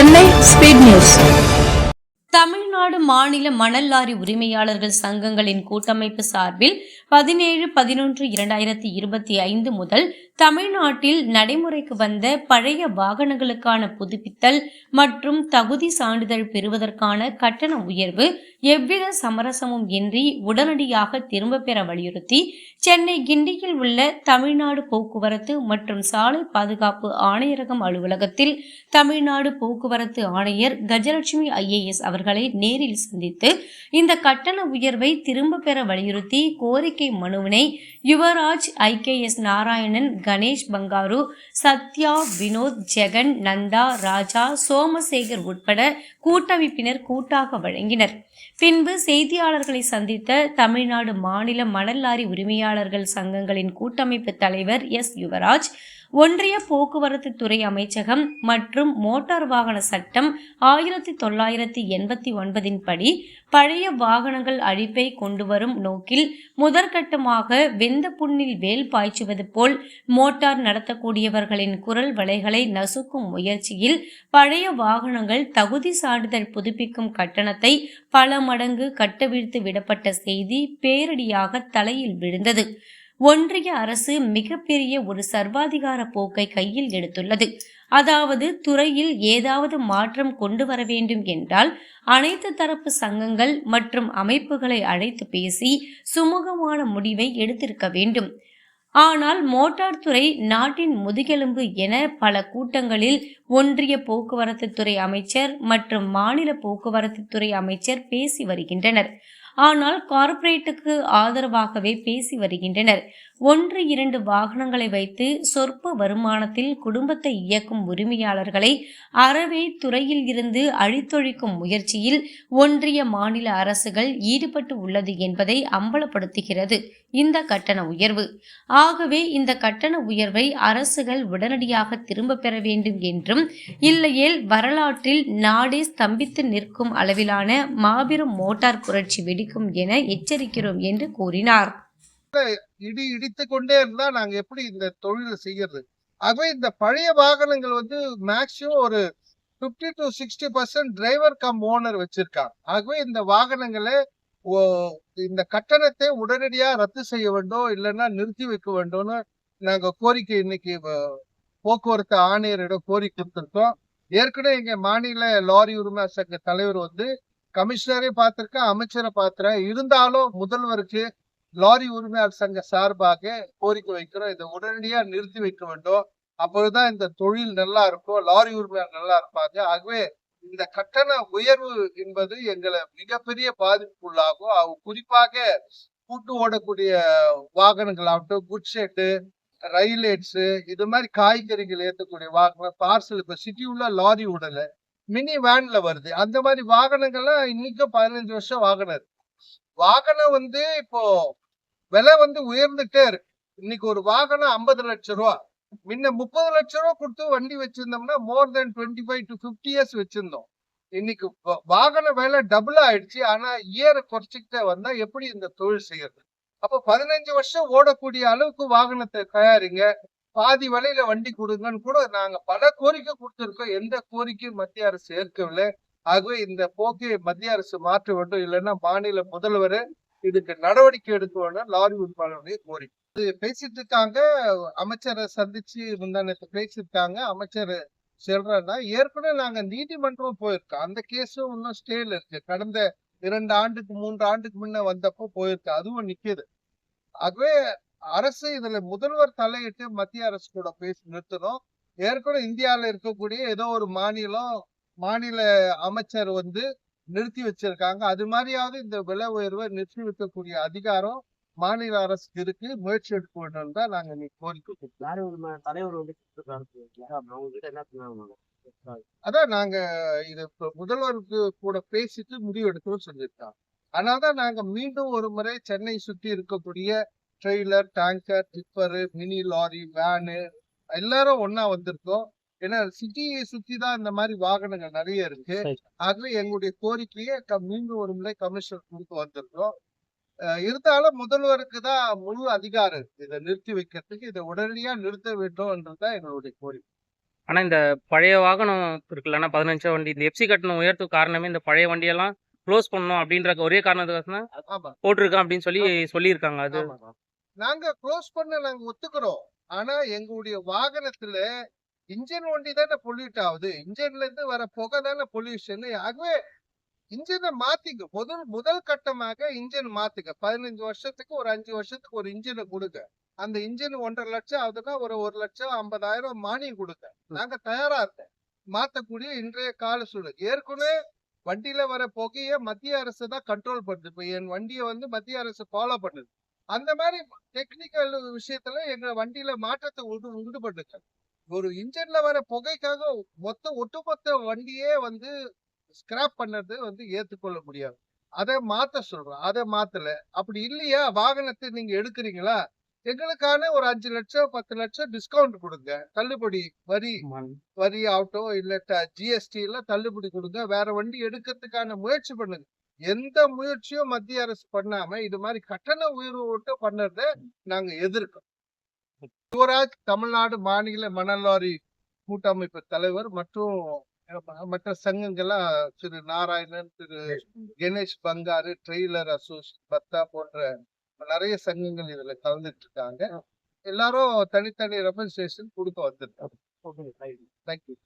Chennai speed news. Tamil Nadu மாநில மணல் lorry உரிமையாளர்கள் சங்கங்களின் கூட்டமைப்பு சார்பில் பதினேழு பதினொன்று இரண்டாயிரத்தி இருபத்தி ஐந்து முதல் தமிழ்நாட்டில் நடைமுறைக்கு வந்த பழைய வாகனங்களுக்கான புதுப்பித்தல் மற்றும் தகுதி சான்றிதழ் பெறுவதற்கான கட்டண உயர்வு எவ்வித சமரசமும் இன்றி உடனடியாக திரும்பப் பெற வலியுறுத்தி சென்னை கிண்டியில் உள்ள தமிழ்நாடு போக்குவரத்து மற்றும் சாலை பாதுகாப்பு ஆணையரகம் அலுவலகத்தில் தமிழ்நாடு போக்குவரத்து ஆணையர் கஜலட்சுமி ஐஏஎஸ் அவர்களை நேரில் சந்தித்து இந்த கட்டண உயர்வை திரும்ப பெற வலியுறுத்தி கோரிக்கை மனுவினை யுவராஜ் ஐகேஎஸ் நாராயணன் கணேஷ் பங்காரு சத்யா வினோத் ஜெகன் நந்தா ராஜா சோமசேகர் உட்பட கூட்டமைப்பினர் கூட்டாக வழங்கினர். பின்பு செய்தியாளர்களை சந்தித்த தமிழ்நாடு மாநில மணல் லாரி உரிமையாளர்கள் சங்கங்களின் கூட்டமைப்பு தலைவர் எஸ் யுவராஜ் ஒன்றிய போக்குவரத்து துறை அமைச்சகம் மற்றும் மோட்டார் வாகன சட்டம் ஆயிரத்தி தொள்ளாயிரத்தி எண்பத்தி ஒன்பதின் படி பழைய வாகனங்கள் அழிப்பை கொண்டுவரும் நோக்கில் முதற்கட்டமாக வெந்த புண்ணில் வேல் பாய்ச்சுவது போல் மோட்டார் நடத்தக்கூடியவர்களின் குரல் வலைகளை நசுக்கும் முயற்சியில் பழைய வாகனங்கள் தகுதி சான்றிதழ் புதுப்பிக்கும் கட்டணத்தை பல மடங்கு கட்டவிழ்த்து விடப்பட்ட செய்தி பேரடியாக தலையில் விழுந்தது. ஒன்றிய அரசு மிகப்பெரிய ஒரு சர்வாதிகார போக்கை கையில் எடுத்துள்ளது. அதாவது துறையில் ஏதாவது மாற்றம் கொண்டு வர வேண்டும் என்றால் அனைத்து தரப்பு சங்கங்கள் மற்றும் அமைப்புகளை அழைத்து பேசி சுமூகமான முடிவை எடுத்திருக்க வேண்டும். ஆனால் மோட்டார் துறை நாட்டின் முதுகெலும்பு என பல கூட்டங்களில் ஒன்றிய போக்குவரத்து துறை அமைச்சர் மற்றும் மாநில போக்குவரத்து துறை அமைச்சர் பேசி வருகின்றனர். ஆனால் கார்ப்பரேட்டுக்கு ஆதரவாகவே பேசி வருகின்றனர். ஒன்று இரண்டு வாகனங்களை வைத்து சொற்ப வருமானத்தில் குடும்பத்தை இயக்கும் உரிமையாளர்களை அறவே துறையில் இருந்து அழித்தொழிக்கும் முயற்சியில் ஒன்றிய மாநில அரசுகள் ஈடுபட்டு உள்ளது என்பதை அம்பலப்படுத்துகிறது இந்த கட்டண உயர்வு. ஆகவே இந்த கட்டண உயர்வை அரசுகள் உடனடியாக திரும்ப பெற வேண்டும் என்றும் இல்லையேல் வரலாற்றில் நாடே ஸ்தம்பித்து நிற்கும் அளவிலான மாபெரும் மோட்டார் புரட்சி வெடிக்கும் என எச்சரிக்கிறோம் என்று கூறினார். இடி இடித்து கொண்டே இருந்தா நாங்க எப்படி இந்த தொழிலை செய்யறது? ஆகவே இந்த பழைய வாகனங்கள் வந்து மேக்சிமம் ஒரு 50 to sixty percent driver cum owner வச்சிருக்காங்க. ஆகவே இந்த வாகனங்களை ஓ- இந்த கட்டணத்தை உடனடியா ரத்து செய்ய வேண்டும் இல்லைன்னா நிறுத்தி வைக்க வேண்டும்னு நாங்க கோரிக்கை இன்னைக்கு போக்குவரத்து ஆணையரிடம் கோரிக்கை கொடுத்துருக்கோம். ஏற்கனவே எங்க மாநில லாரி உரிமை சங்க தலைவர் வந்து கமிஷனரே பார்த்திருக்கேன் அமைச்சரை பார்த்துறேன் இருந்தாலும் முதல்வருக்கு லாரி உரிமையாளர் சங்க சார்பாக கோரிக்கை வைக்கிறோம். இதை உடனடியாக நிறுத்தி வைக்க வேண்டும். அப்பொழுதுதான் இந்த தொழில் நல்லா இருக்கும் லாரி உரிமையாளர் நல்லா இருப்பாங்க. ஆகவே இந்த கட்டண உயர்வு என்பது எங்களை மிகப்பெரிய பாதிப்புக்குள்ளாகும் அவங்க குறிப்பாக கூட்டு ஓடக்கூடிய வாகனங்கள் ஆகட்டும் குட் ஷெட்டு ரயிலேட்ஸ் இது மாதிரி காய்கறிகள் ஏற்றக்கூடிய வாகனம் பார்சல் இப்போ சிட்டி உள்ள லாரி உடல மினி வேன்ல வருது. அந்த மாதிரி வாகனங்கள்லாம் இன்னைக்கும் பதினஞ்சு வருஷம் வாகனம் இருக்கு வாகனம் வந்து இப்போ விலை வந்து உயர்ந்துட்டே இருக்கு. இன்னைக்கு ஒரு வாகனம் ஐம்பது லட்சம் ரூபா. முன்ன முப்பது லட்சம் ரூபா கொடுத்து வண்டி வச்சிருந்தோம்னா more than twenty five to fifty years வச்சிருந்தோம். இன்னைக்கு வாகன விலை டபுள் ஆயிடுச்சு. ஆனா இயரை குறைச்சிக்கிட்டே வந்தா எப்படி இந்த தொழில் செய்யறது? அப்போ பதினஞ்சு வருஷம் ஓடக்கூடிய அளவுக்கு வாகனத்தை தயாரிங்க. பாதி விலையில வண்டி கொடுங்கன்னு கூட நாங்க பல கோரிக்கை கொடுத்துருக்கோம். எந்த கோரிக்கையும் மத்திய அரசு ஏற்கவில்லை. ஆகவே இந்த போக்கை மத்திய அரசு மாற்ற வேண்டும். இல்லைன்னா மாநில முதல்வர் இதுக்கு நடவடிக்கை எடுக்கணும் லாரி உரிமையாளருடைய கோரிக்கை. இது பேசிட்டு இருக்காங்க அமைச்சரை சந்திச்சு முந்தானத்து பேசியிருக்காங்க அமைச்சர் சொல்றேன்னா ஏற்கனவே நாங்க நீதிமன்றம் போயிருக்கோம். அந்த கேஸும் இன்னும் ஸ்டேல இருக்கு. கடந்த இரண்டு ஆண்டுக்கு மூன்று ஆண்டுக்கு முன்ன வந்தப்போ போயிருக்கு அதுவும் நிக்குது. ஆகவே அரசு இதுல முதல்வர் தலையிட்டு மத்திய அரசு கூட பேசி நிறுத்தணும். ஏற்கனவே இந்தியாவில இருக்கக்கூடிய ஏதோ ஒரு மாநிலம் மாநில அமைச்சர் வந்து நிறுத்தி வச்சிருக்காங்க. அது மாதிரியாவது இந்த விலை உயர்வை நிறுத்தி வைக்கக்கூடிய அதிகாரம் மாநில அரசுக்கு இருக்கு. முயற்சி எடுக்க வேண்டும் தான் நாங்க இன்னைக்கு கோரிக்கை தலைவர் வந்து அதான் நாங்க இது முதல்வருக்கு கூட பேசிட்டு முடிவு எடுக்கணும்னு சொல்லியிருக்காங்க. அதனாலதான் நாங்க மீண்டும் ஒரு முறை சென்னை சுற்றி இருக்கக்கூடிய trailer tanker tipper mini lorry van எல்லாரும் ஒண்ணா வந்திருக்கோம். ஏன்னா சிட்டியை சுத்தி தான் இந்த மாதிரி வாகனங்கள் நிறைய இருக்கு. ஆகவே எங்களுடைய கோரிக்கையை மீண்டும் ஒரு முறை கமிஷனர் கொடுத்து வந்திருக்கோம் இருந்தாலும் முதல்வருக்கு தான் முழு அதிகாரம் இருக்கு. இதை நிறுத்தி வைக்கிறதுக்கு இதை உடனடியா நிறுத்த வேண்டும் என்றுதான் எங்களுடைய கோரிக்கை. ஆனா இந்த பழைய வாகனம் இருக்குல்லண்ணா பதினஞ்சு வண்டி இந்த எஃப்சி கட்டணம் உயர்த்துக்கு காரணமே இந்த பழைய வண்டியெல்லாம் க்ளோஸ் பண்ணணும் அப்படின்ற ஒரே காரணத்துக்காக தான் ஆமா. போட்டிருக்கேன் அப்படின்னு சொல்லி சொல்லியிருக்காங்க அது. நாங்க க்ளோஸ் பண்ண நாங்க ஒத்துக்கிறோம். ஆனா எங்களுடைய வாகனத்துல இன்ஜின் வண்டி தானே பொல்யூட் ஆகுது. இன்ஜின்ல இருந்து வர புகை தானே பொல்யூஷன் ஆகவே இன்ஜினை மாத்திக்க. முதல் முதல் கட்டமாக இன்ஜின் மாத்துங்க. பதினஞ்சு வருஷத்துக்கு ஒரு அஞ்சு வருஷத்துக்கு ஒரு இன்ஜினை கொடுங்க. அந்த இன்ஜின் ஒன்றரை லட்சம் ஆகுதுன்னா ஒரு ஒரு லட்சம் ஐம்பதாயிரம் மானியம் கொடுங்க. நாங்க தயாரா இருக்கோம். மாத்தக்கூடிய இன்றைய கால சூழல். ஏற்கனவே வண்டியில வர புகைய மத்திய அரசு தான் கண்ட்ரோல் பண்ணுது. இப்ப என் வண்டியை வந்து மத்திய அரசு ஃபாலோ பண்ணுது. அந்த மாதிரி டெக்னிக்கல் விஷயத்துல எங்க வண்டியில மாற்றத்தை உண்டு உண்டு பண்ணுங்க. ஒரு இன்ஜின்ல வர புகைக்காக மொத்த ஒட்டுமொத்த வண்டியே வந்து ஸ்கிராப் பண்ணது வந்து ஏத்துக்கொள்ள முடியாது. அதை மாத்த சொல்றோம். அதை மாத்தல. அப்படி இல்லையா? வாகனத்தை நீங்க எடுக்கிறீங்களா? எங்களுக்கான ஒரு அஞ்சு லட்சம் பத்து லட்சம் டிஸ்கவுண்ட் கொடுங்க. தள்ளுபடி வரி வரி ஆகட்டும் இல்ல ஜிஎஸ்டி எல்லாம் தள்ளுபடி கொடுங்க. வேற வண்டி எடுக்கிறதுக்கான முயற்சி பண்ணுங்க. எந்த முயற்சியும் மத்திய அரசு பண்ணாம இது மாதிரி கட்டண உயர்வு விட்டு பண்ணறத நாங்க எதிர்க்கோம் யுவராஜ் தமிழ்நாடு மாநில மணல் லாரி கூட்டமைப்பு தலைவர் மற்றும் மற்ற சங்கங்கள்லாம் திரு நாராயணன் திரு கணேஷ் பங்காரு ட்ரெய்லர் அசோசியேஷன் பத்தா போன்ற நிறைய சங்கங்கள் இதுல கலந்துட்டு இருக்காங்க எல்லாரும் தனித்தனி ரெப்ரஸன்டேஷன் கொடுக்க வந்திருக்காங்க. தேங்க்யூ